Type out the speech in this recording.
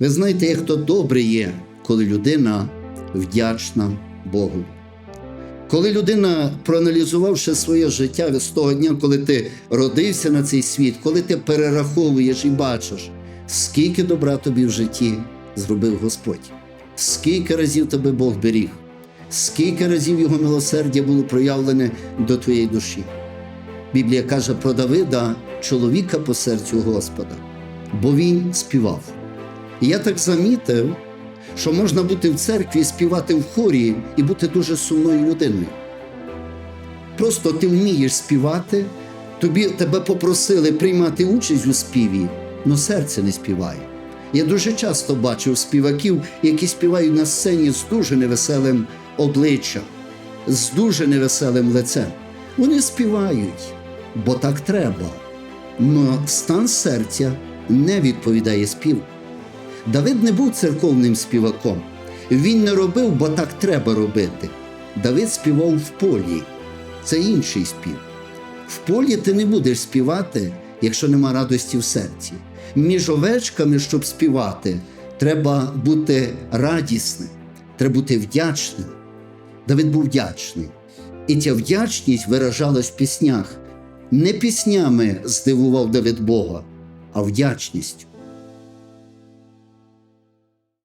Ви знаєте, як то добре є, коли людина вдячна Богу. Коли людина, проаналізувавши своє життя з того дня, коли ти родився на цей світ, коли ти перераховуєш і бачиш, скільки добра тобі в житті зробив Господь, скільки разів тебе Бог беріг, скільки разів його милосердя було проявлене до твоєї душі. Біблія каже про Давида, чоловіка по серцю Господа, бо він співав. Я так замітив, що можна бути в церкві, співати в хорі і бути дуже сумною людиною. Просто ти вмієш співати, тобі тебе попросили приймати участь у співі, але серце не співає. Я дуже часто бачив співаків, які співають на сцені з дуже невеселим обличчям, з дуже невеселим лицем. Вони співають, бо так треба. Но стан серця не відповідає співу. Давид не був церковним співаком. Він не робив, бо так треба робити. Давид співав в полі. Це інший спів. В полі ти не будеш співати, якщо нема радості в серці. Між овечками, щоб співати, треба бути радісним, треба бути вдячним. Давид був вдячний. І ця вдячність виражалась в піснях. Не піснями здивував Давид Бога, а вдячністю.